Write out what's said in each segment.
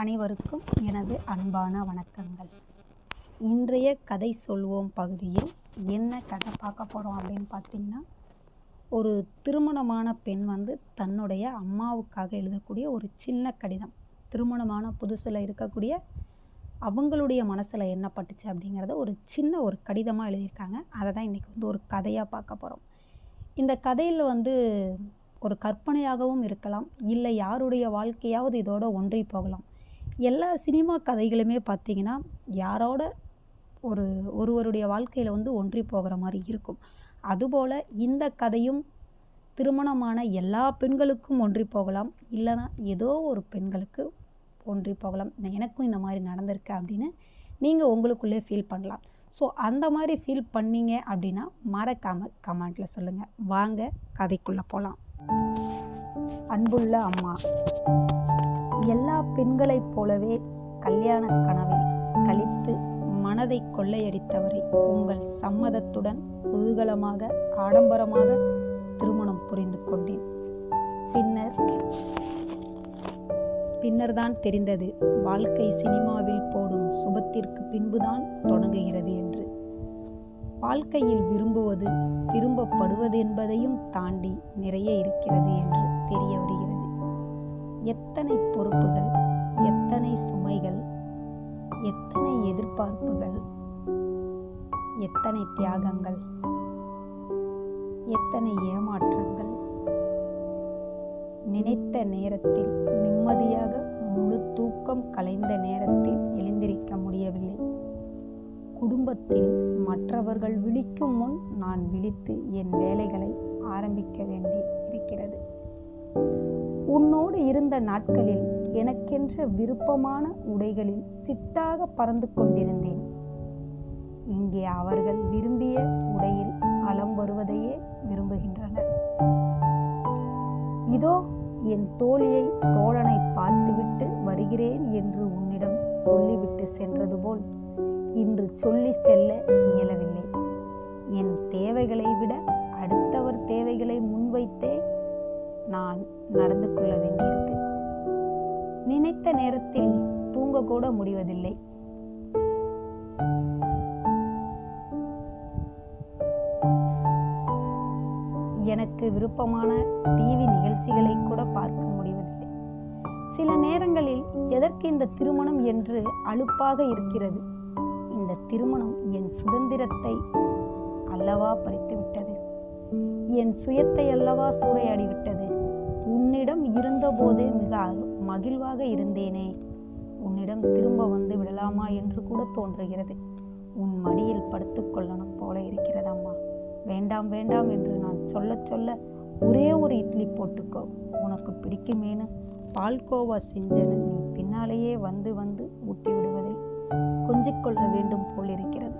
அனைவருக்கும் எனது அன்பான வணக்கங்கள். இன்றைய கதை சொல்வோம் பகுதியில் என்ன கதை பார்க்க போகிறோம் அப்படின்னு பார்த்தீங்கன்னா ஒரு திருமணமான பெண் வந்து தன்னுடைய அம்மாவுக்காக எழுதக்கூடிய ஒரு சின்ன கடிதம். திருமணமான புதுசில் இருக்கக்கூடிய அவங்களுடைய மனசில் என்ன பட்டுச்சு அப்படிங்கிறத ஒரு சின்ன ஒரு கடிதமாக எழுதியிருக்காங்க. அதை தான் இன்றைக்கி வந்து ஒரு கதையாக பார்க்க போகிறோம் இந்த கதையில் வந்து ஒரு கற்பனையாகவும் இருக்கலாம் இல்லை யாருடைய வாழ்க்கையாவது இதோட ஒன்றி போகலாம். எல்லா சினிமா கதைகளுமே பார்த்தீங்கன்னா யாரோட ஒரு ஒருவருடைய வாழ்க்கையில் வந்து ஒன்றி போகிற மாதிரி இருக்கும். அதுபோல் இந்த கதையும் திருமணமான எல்லா பெண்களுக்கும் ஒன்றி போகலாம். இல்லைனா ஏதோ ஒரு பெண்களுக்கு ஒன்றி போகலாம். எனக்கும் இந்த மாதிரி நடந்திருக்கு அப்படின்னு நீங்கள் உங்களுக்குள்ளே ஃபீல் பண்ணலாம். ஸோ அந்த மாதிரி ஃபீல் பண்ணீங்க அப்படின்னா மறக்காமல் கமெண்ட்டில் சொல்லுங்கள் வாங்க கதைக்குள்ளே போகலாம் அன்புள்ள அம்மா. எல்லா பெண்களைப் போலவே கல்யாண கனவில் கழித்து மனதை கொள்ளையடித்தவரை உங்கள் சம்மதத்துடன் குதூகலமாக ஆடம்பரமாக திருமணம் புரிந்து கொண்டேன். பின்னர் பின்னர்தான் தெரிந்தது வாழ்க்கை சினிமாவில் போடும் சுபத்திற்கு பின்புதான் தொடங்குகிறது என்று. வாழ்க்கையில் விரும்புவது விரும்பப்படுவது என்பதையும் தாண்டி நிறைய இருக்கிறது என்று தெரிய வருகிறது எத்தனை பொறுப்புகள் எத்தனை சுமைகள் எத்தனை எதிர்பார்ப்புகள் எத்தனை தியாகங்கள் எத்தனை ஏமாற்றங்கள். நினைத்த நேரத்தில் நிம்மதியாக முழு தூக்கம் கலைந்த நேரத்தில் எழுந்திருக்க முடியவில்லை. குடும்பத்தில் மற்றவர்கள் விழிக்கும் முன் நான் விழித்து என் வேலைகளை ஆரம்பிக்க வேண்டி இருக்கிறது. உன்னோடு இருந்த நாட்களில் எனக்கென்ற விருப்பமான உடைகளில் சிட்டாக பறந்து கொண்டிருந்தேன். இங்கே அவர்கள் விரும்பிய உடையில் அலம் வருவதையே விரும்புகின்றனர். இதோ என் தோழியை தோழனை பார்த்துவிட்டு வருகிறேன் என்று உன்னிடம் சொல்லிவிட்டு சென்றது போல் இன்று சொல்லி செல்ல இயலவில்லை. என் தேவைகளை விட அடுத்தவர் தேவைகளை முன்வைத்தே நான் நடந்து கொள்ள வேண்டியிருக்கு நினைத்த நேரத்தில் தூங்க கூட முடிவதில்லை. எனக்கு விருப்பமான டிவி நிகழ்ச்சிகளை கூட பார்க்க முடிவதில்லை. சில நேரங்களில் எதற்கு இந்த திருமணம் என்று அலுப்பாக இருக்கிறது. இந்த திருமணம் என் சுதந்திரத்தை அல்லவா பறித்துவிட்டது. என் சுயத்தை அல்லவா சூறையாடிவிட்டது. உன்னிடம் இருந்தபோதே மிக மகிழ்வாக இருந்தேனே. உன்னிடம் திரும்ப வந்து விடலாமா என்று கூட தோன்றுகிறது. உன் மடியில் படுத்துக்கொள்ளணும் போல இருக்கிறது அம்மா. வேண்டாம் வேண்டாம் என்று நான் சொல்ல சொல்ல ஒரே ஒரு இட்லி போட்டுக்கோ. உனக்கு பிடிக்குமேனு பால்கோவா செஞ்சன நீ பின்னாலேயே வந்து வந்து ஊட்டி விடுவதை கொஞ்சிக்கொள்ள வேண்டும் போல் இருக்கிறது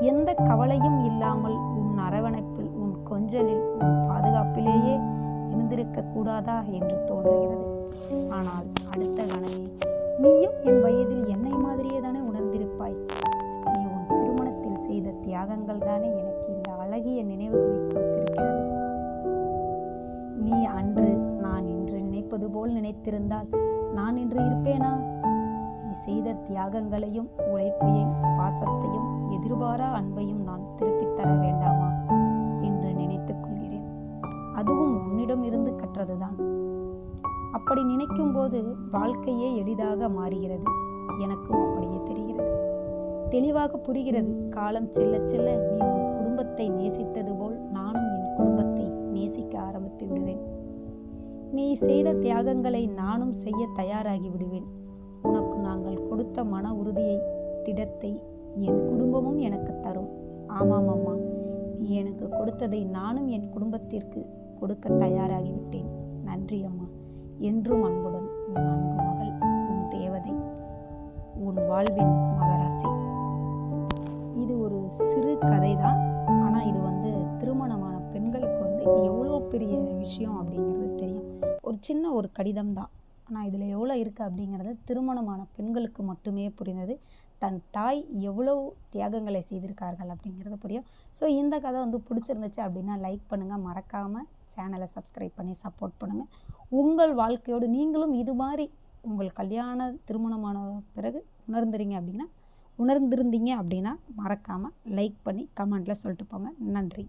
எந்த கவலையும் இல்லாமல் உன் விடக்கூடாதா என்று தோன்றுகிறது. ஆனால் அடுத்த கணமே நீயும் என் வயதில் என்னை மாதிரியே தானே உணர்ந்திருப்பாய்? நீ உன் திருமணத்தில் செய்த தியாகங்கள் தானே எனக்கு இந்த அழகிய நினைவுகளை கொடுத்திருக்கிறது. நீ அன்று நான் இன்று நினைப்பது போல் நினைத்திருந்தால் நான் இன்று இருப்பேனா? நீ செய்த தியாகங்களையும் உழைப்பையும் பாசத்தையும் எதிர்பாரா அன்பையும் நான் திருப்பி அப்போது வாழ்க்கையே எளிதாக மாறுகிறது. எனக்கும் அப்படியே தெரிகிறது. தெளிவாக புரிகிறது. காலம் செல்ல செல்ல நீ உன் குடும்பத்தை நேசித்தது போல் நானும் என் குடும்பத்தை நேசிக்க ஆரம்பித்து விடுவேன். நீ செய்த தியாகங்களை நானும் செய்ய தயாராகி விடுவேன். உனக்கு நாங்கள் கொடுத்த மன உறுதியை திடத்தை என் குடும்பமும் எனக்கு தரும். ஆமாம் அம்மா. நீ எனக்கு கொடுத்ததை நானும் என் குடும்பத்திற்கு கொடுக்க தயாராகிவிட்டேன் நன்றி அம்மா. என்றும் அன்புடன். நான்கு மகள் உன் தேவதை உன் வாழ்வின் மகராசி. இது ஒரு சிறு கதை தான் ஆனால் இது வந்து திருமணமான பெண்களுக்கு வந்து எவ்வளோ பெரிய விஷயம் அப்படிங்கிறது தெரியும். ஒரு சின்ன ஒரு கடிதம் தான் ஆனால் இதில் எவ்வளோ இருக்குது அப்படிங்கிறது திருமணமான பெண்களுக்கு மட்டுமே புரிந்தது. தன் தாய் எவ்வளோ தியாகங்களை செய்திருக்கார்கள் அப்படிங்கிறது புரியும். ஸோ இந்த கதை வந்து பிடிச்சிருந்துச்சு அப்படின்னா லைக் பண்ணுங்கள் மறக்காமல் சேனலை சப்ஸ்கிரைப் பண்ணி சப்போர்ட் பண்ணுங்கள் உங்கள் வாழ்க்கையோடு நீங்களும் இது மாதிரி உங்கள் கல்யாண திருமணமான பிறகு உணர்ந்துறீங்க அப்படின்னா உணர்ந்திருந்தீங்க அப்படின்னா மறக்காமல் லைக் பண்ணி கமெண்ட்டில் சொல்லிட்டு போங்க. நன்றி.